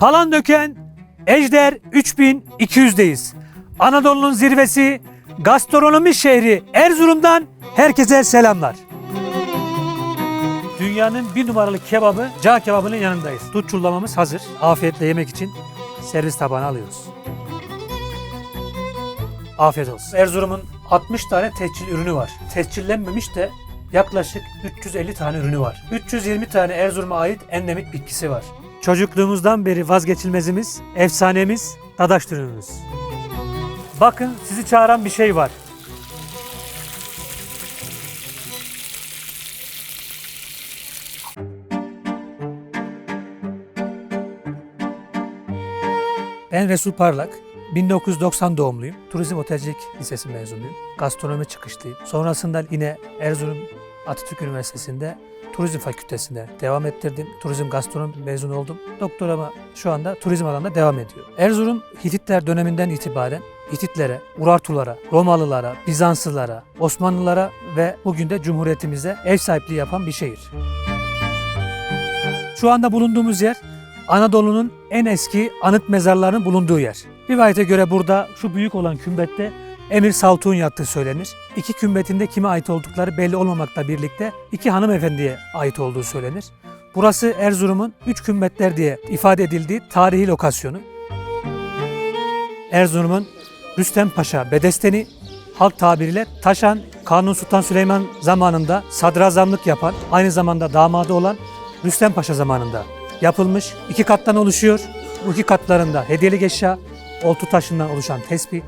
Palandöken Ejder 3200'deyiz. Anadolu'nun zirvesi, gastronomi şehri Erzurum'dan herkese selamlar. Dünyanın bir numaralı kebabı, cağ kebabının yanındayız. Dut çullamamız hazır. Afiyetle yemek için servis tabağına alıyoruz. Afiyet olsun. Erzurum'un 60 tane tescil ürünü var. Tescillenmemiş de yaklaşık 350 tane ürünü var. 320 tane Erzurum'a ait endemik bitkisi var. Çocukluğumuzdan beri vazgeçilmezimiz, efsanemiz, dadaş dürümümüz. Bakın sizi çağıran bir şey var. Ben Resul Parlak. 1990 doğumluyum. Turizm Otelcilik Lisesi mezunuyum. Gastronomi çıkışlıyım. Sonrasında yine Erzurum Atatürk Üniversitesi'nde Turizm Fakültesi'nde devam ettirdim. Turizm gastronomi mezun oldum. Doktorama şu anda turizm alanında devam ediyor. Erzurum Hititler döneminden itibaren Hititlere, Urartulara, Romalılara, Bizanslılara, Osmanlılara ve bugün de Cumhuriyetimize ev sahipliği yapan bir şehir. Şu anda bulunduğumuz yer Anadolu'nun en eski anıt mezarlarının bulunduğu yer. Rivayete göre burada şu büyük olan kümbette Emir Saltuğ'un yattığı söylenir. İki kümbetinde kime ait oldukları belli olmamakla birlikte iki hanımefendiye ait olduğu söylenir. Burası Erzurum'un üç kümbetler diye ifade edildiği tarihi lokasyonu. Erzurum'un Rüstem Paşa Bedesteni halk tabiriyle Taşan Kanuni Sultan Süleyman zamanında sadrazamlık yapan, aynı zamanda damadı olan Rüstem Paşa zamanında yapılmış. iki kattan oluşuyor. Bu iki katlarında hediyelik eşya, oltu taşından oluşan tespih,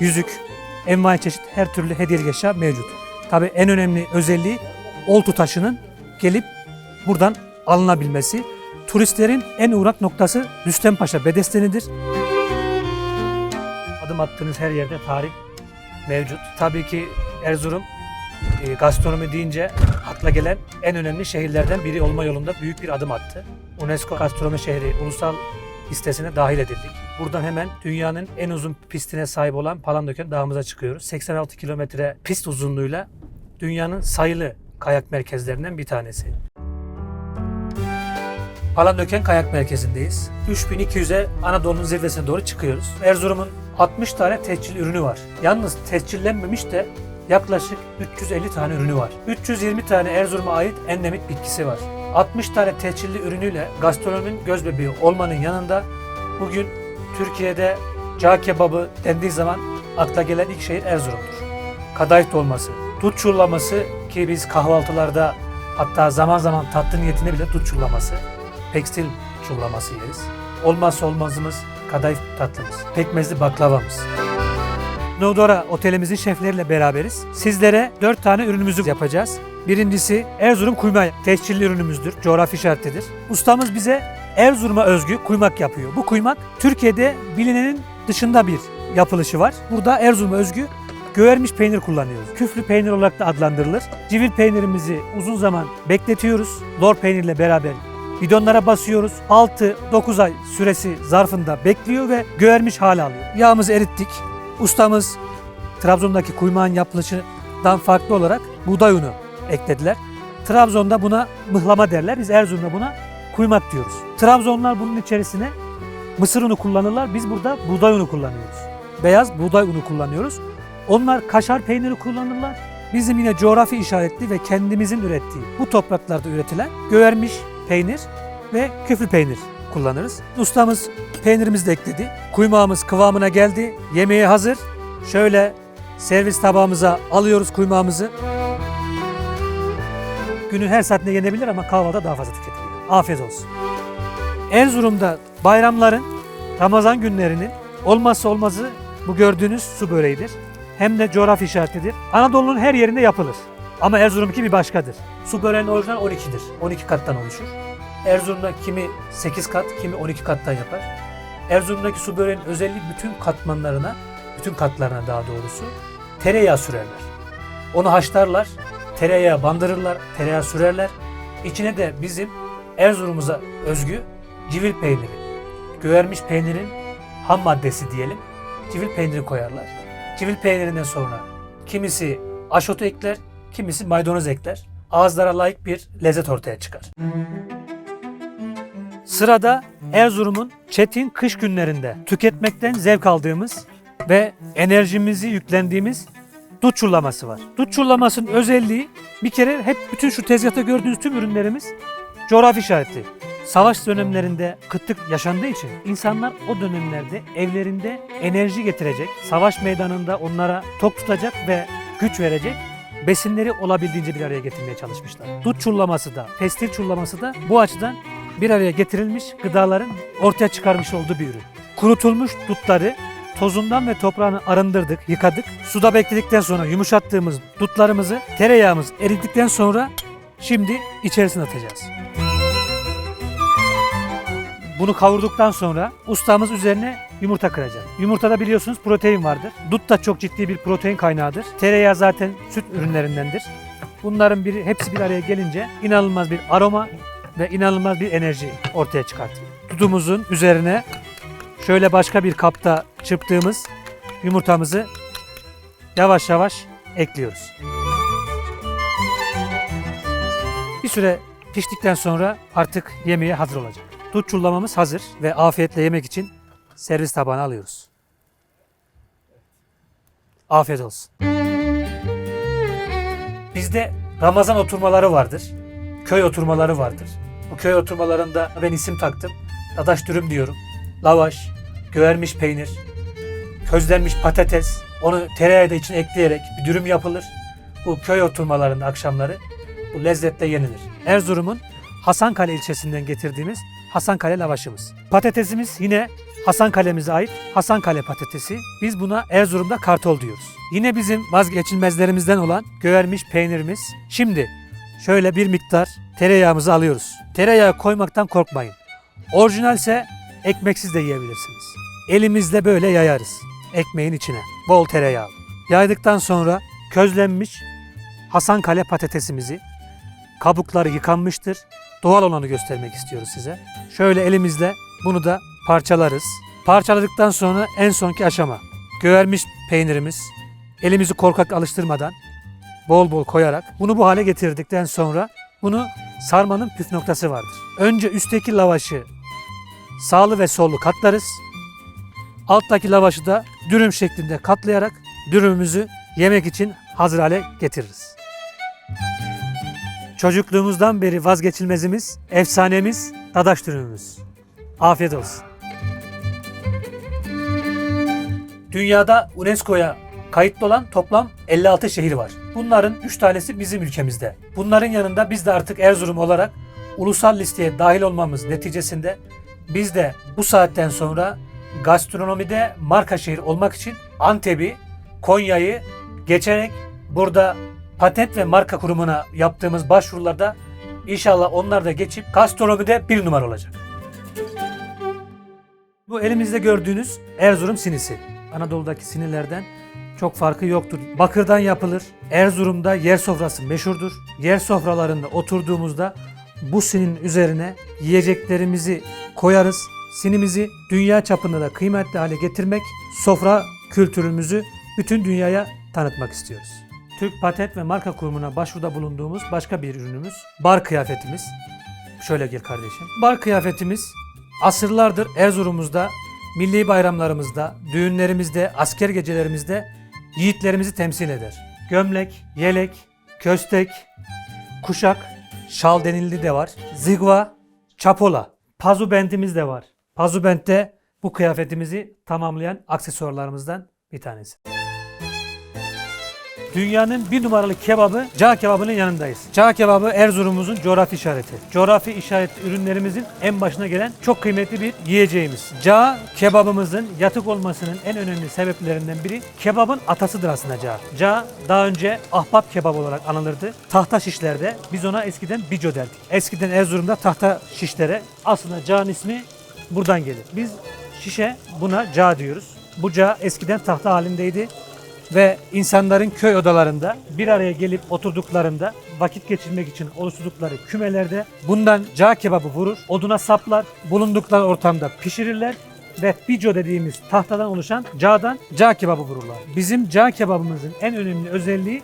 yüzük, envai çeşit her türlü hediyelik eşya mevcut. Tabii en önemli özelliği oltu taşının gelip buradan alınabilmesi. Turistlerin en uğrak noktası Rüstem Paşa Bedesteni'dir. Adım attığınız her yerde tarih mevcut. Tabii ki Erzurum e, gastronomi deyince akla gelen en önemli şehirlerden biri olma yolunda büyük bir adım attı. UNESCO Gastronomi Şehri ulusal listesine dahil edildik. Buradan hemen dünyanın en uzun pistine sahip olan Palandöken Dağımıza çıkıyoruz. 86 kilometre pist uzunluğuyla dünyanın sayılı kayak merkezlerinden bir tanesi. Palandöken Kayak Merkezi'ndeyiz. 3200'e Anadolu'nun zirvesine doğru çıkıyoruz. Erzurum'un 60 tane tescil ürünü var. Yalnız tescillenmemiş de yaklaşık 350 tane ürünü var. 320 tane Erzurum'a ait endemik bitkisi var. 60 tane tescilli ürünüyle gastronominin göz bebeği olmanın yanında bugün Türkiye'de cağ kebabı dendiği zaman akla gelen ilk şehir Erzurum'dur. Kadayıf dolması, dut çullaması ki biz kahvaltılarda hatta zaman zaman tatlı niyetine bile dut çullaması, tekstil çullaması yeriz. Olmazsa olmazımız kadayıf tatlımız, pekmezli baklavamız. Nodora otelimizin şefleriyle beraberiz. Sizlere 4 tane ürünümüzü yapacağız. Birincisi Erzurum kuyma tescilli ürünümüzdür. Coğrafi işaretidir. Ustamız bize Erzurum'a özgü kuymak yapıyor. Bu kuymak Türkiye'de bilinenin dışında bir yapılışı var. Burada Erzurum'a özgü göğermiş peynir kullanıyoruz. Küflü peynir olarak da adlandırılır. Civil peynirimizi uzun zaman bekletiyoruz. Lor peynirle beraber bidonlara basıyoruz. 6-9 ay süresi zarfında bekliyor ve göğermiş hale alıyor. Yağımızı erittik. Ustamız Trabzon'daki kuymağın yapılışından farklı olarak buğday unu eklediler. Trabzon'da buna mıhlama derler. Biz Erzurum'da buna kuymak diyoruz. Trabzonlar bunun içerisine mısır unu kullanırlar. Biz burada buğday unu kullanıyoruz. Beyaz buğday unu kullanıyoruz. Onlar kaşar peyniri kullanırlar. Bizim yine coğrafi işaretli ve kendimizin ürettiği bu topraklarda üretilen göğermiş peynir ve küflü peynir kullanırız. Ustamız peynirimizi de ekledi. Kuymağımız kıvamına geldi. Yemeğe hazır. Şöyle servis tabağımıza alıyoruz kuymağımızı. Günün her saatinde yenebilir ama kahvaltıda daha fazla tüketilir. Afiyet olsun. Erzurum'da bayramların, Ramazan günlerinin olmazsa olmazı bu gördüğünüz su böreğidir. Hem de coğrafi işaretidir. Anadolu'nun her yerinde yapılır. Ama Erzurum'unki bir başkadır. Su böreğinin orijinal 12'dir. 12 kattan oluşur. Erzurum'da kimi 8 kat, kimi 12 kattan yapar. Erzurum'daki su böreğinin özelliği bütün katmanlarına, bütün katlarına daha doğrusu tereyağı sürerler. Onu haşlarlar, tereyağı bandırırlar, tereyağı sürerler. İçine de bizim Erzurum'umuza özgü civil peyniri, göğermiş peynirin ham maddesi diyelim, civil peyniri koyarlar. Civil peynirinden sonra kimisi aşotu ekler, kimisi maydanoz ekler. Ağızlara layık bir lezzet ortaya çıkar. Sırada Erzurum'un çetin kış günlerinde tüketmekten zevk aldığımız ve enerjimizi yüklendiğimiz dut çullaması var. Dut çullamasının özelliği bir kere hep bütün şu tezgahta gördüğünüz tüm ürünlerimiz coğrafi işaretli. Savaş dönemlerinde kıtlık yaşandığı için insanlar o dönemlerde evlerinde enerji getirecek, savaş meydanında onlara tok tutacak ve güç verecek besinleri olabildiğince bir araya getirmeye çalışmışlar. Dut çullaması da, pestil çullaması da bu açıdan bir araya getirilmiş gıdaların ortaya çıkarmış olduğu bir ürün. Kurutulmuş dutları tozundan ve toprağını arındırdık, yıkadık. Suda bekledikten sonra yumuşattığımız dutlarımızı tereyağımız eridikten sonra şimdi içerisine atacağız. Bunu kavurduktan sonra ustamız üzerine yumurta kıracak. Yumurtada biliyorsunuz protein vardır. Dut da çok ciddi bir protein kaynağıdır. Tereyağı zaten süt ürünlerindendir. Bunların biri hepsi bir araya gelince inanılmaz bir aroma ve inanılmaz bir enerji ortaya çıkartıyor. Tutumuzun üzerine şöyle başka bir kapta çırptığımız yumurtamızı yavaş yavaş ekliyoruz. Bir süre piştikten sonra artık yemeğe hazır olacak. Dut çullamamız hazır ve afiyetle yemek için servis tabağına alıyoruz. Afiyet olsun. Bizde Ramazan oturmaları vardır. Köy oturmaları vardır. Bu köy oturmalarında ben isim taktım. Dadaş dürüm diyorum. Lavaş, göğermiş peynir, közlenmiş patates, onu tereyağı da içine ekleyerek bir dürüm yapılır. Bu köy oturmalarında akşamları bu lezzetle yenilir. Erzurum'un Hasankale ilçesinden getirdiğimiz Hasankale lavaşımız. Patatesimiz yine Hasankale'mize ait Hasankale patatesi. Biz buna Erzurum'da kartol diyoruz. Yine bizim vazgeçilmezlerimizden olan göğermiş peynirimiz. Şimdi şöyle bir miktar tereyağımızı alıyoruz. Tereyağı koymaktan korkmayın. Orijinalse ekmeksiz de yiyebilirsiniz. Elimizle böyle yayarız ekmeğin içine. Bol tereyağı. Yaydıktan sonra közlenmiş Hasankale patatesimizi kabukları yıkanmıştır. Doğal olanı göstermek istiyoruz size. Şöyle elimizle bunu da parçalarız. Parçaladıktan sonra en sonki aşama. Göğermiş peynirimiz elimizi korkak alıştırmadan bol bol koyarak bunu bu hale getirdikten sonra bunu sarmanın püf noktası vardır. Önce üstteki lavaşı sağlı ve sollu katlarız. Alttaki lavaşı da dürüm şeklinde katlayarak dürümümüzü yemek için hazır hale getiririz. Çocukluğumuzdan beri vazgeçilmezimiz, efsanemiz dadaş dürümümüz. Afiyet olsun. Dünyada UNESCO'ya kayıtlı olan toplam 56 şehir var. Bunların 3 tanesi bizim ülkemizde. Bunların yanında biz de artık Erzurum olarak ulusal listeye dahil olmamız neticesinde biz de bu saatten sonra gastronomide marka şehir olmak için Antep'i, Konya'yı geçerek burada patent ve marka kurumuna yaptığımız başvurularda inşallah onlar da geçip gastronomide bir numara olacak. Bu elimizde gördüğünüz Erzurum sinisi. Anadolu'daki sinilerden çok farkı yoktur. Bakırdan yapılır. Erzurum'da yer sofrası meşhurdur. Yer sofralarında oturduğumuzda bu sinin üzerine yiyeceklerimizi koyarız. Sinimizi dünya çapında da kıymetli hale getirmek, sofra kültürümüzü bütün dünyaya tanıtmak istiyoruz. Türk Patent ve Marka Kurumu'na başvuruda bulunduğumuz başka bir ürünümüz bar kıyafetimiz. Şöyle gel kardeşim. Bar kıyafetimiz asırlardır Erzurum'umuzda, milli bayramlarımızda, düğünlerimizde, asker gecelerimizde yiğitlerimizi temsil eder. Gömlek, yelek, köstek, kuşak, şal denildi de var. Zigva, çapola, pazu bentimiz de var. Pazu bentte bu kıyafetimizi tamamlayan aksesuarlarımızdan bir tanesi. Dünyanın bir numaralı kebabı cağ kebabının yanındayız. Cağ kebabı Erzurum'umuzun coğrafi işareti. Coğrafi işaret ürünlerimizin en başına gelen çok kıymetli bir yiyeceğimiz. Cağ kebabımızın yatık olmasının en önemli sebeplerinden biri kebabın atasıdır aslında cağ. Cağ daha önce ahbap kebabı olarak anılırdı. Tahta şişlerde biz ona eskiden bico derdik. Eskiden Erzurum'da tahta şişlere aslında cağın ismi buradan gelir. Biz şişe buna cağ diyoruz. Bu cağ eskiden tahta halindeydi ve insanların köy odalarında bir araya gelip oturduklarında vakit geçirmek için oluşturdukları kümelerde bundan cağ kebabı vurur, oduna saplar, bulundukları ortamda pişirirler ve bico dediğimiz tahtadan oluşan cağdan cağ kebabı vururlar. Bizim cağ kebabımızın en önemli özelliği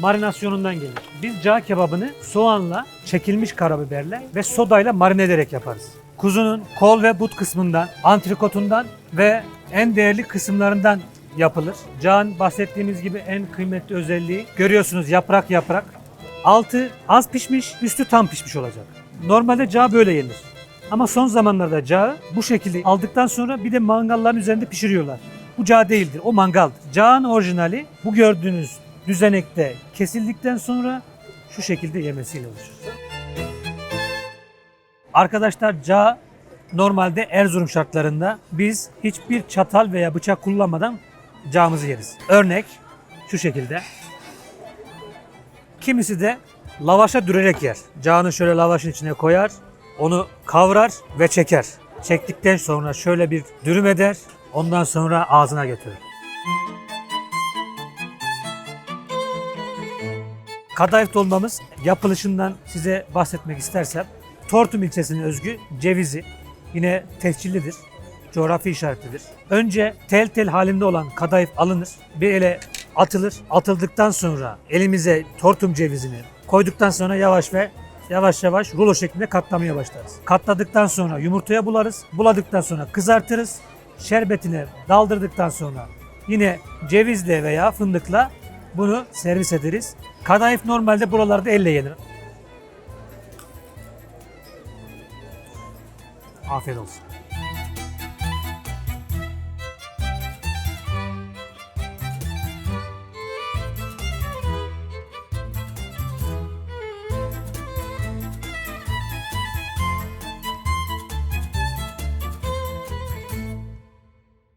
marinasyonundan gelir. Biz cağ kebabını soğanla, çekilmiş karabiberle ve sodayla marine ederek yaparız. kuzunun kol ve but kısmından, antrikotundan ve en değerli kısımlarından yapılır. Cağın bahsettiğimiz gibi en kıymetli özelliği görüyorsunuz yaprak yaprak. Altı az pişmiş, üstü tam pişmiş olacak. Normalde cağ böyle yenir. Ama son zamanlarda cağı bu şekilde aldıktan sonra bir de mangalların üzerinde pişiriyorlar. Bu cağ değildir, o mangaldır. Cağın orijinali bu gördüğünüz düzenekte kesildikten sonra şu şekilde yemesiyle oluşur. Arkadaşlar cağ normalde Erzurum şartlarında biz hiçbir çatal veya bıçak kullanmadan cağımızı yeriz. Örnek şu şekilde. Kimisi de lavaşa dürerek yer. Cağını şöyle lavaşın içine koyar, onu kavrar ve çeker. Çektikten sonra şöyle bir dürüm eder, ondan sonra ağzına götürür. Kadayıf dolmamız yapılışından size bahsetmek istersem Tortum ilçesine özgü cevizi yine tescillidir. Coğrafi işaretlidir. Önce tel tel halinde olan kadayıf alınır. Bir ele atılır. Atıldıktan sonra elimize tortum cevizini koyduktan sonra yavaş ve yavaş yavaş rulo şeklinde katlamaya başlarız. Katladıktan sonra yumurtaya bularız. Buladıktan sonra kızartırız. Şerbetine daldırdıktan sonra yine cevizle veya fındıkla bunu servis ederiz. Kadayıf normalde buralarda elle yenir. Afiyet olsun.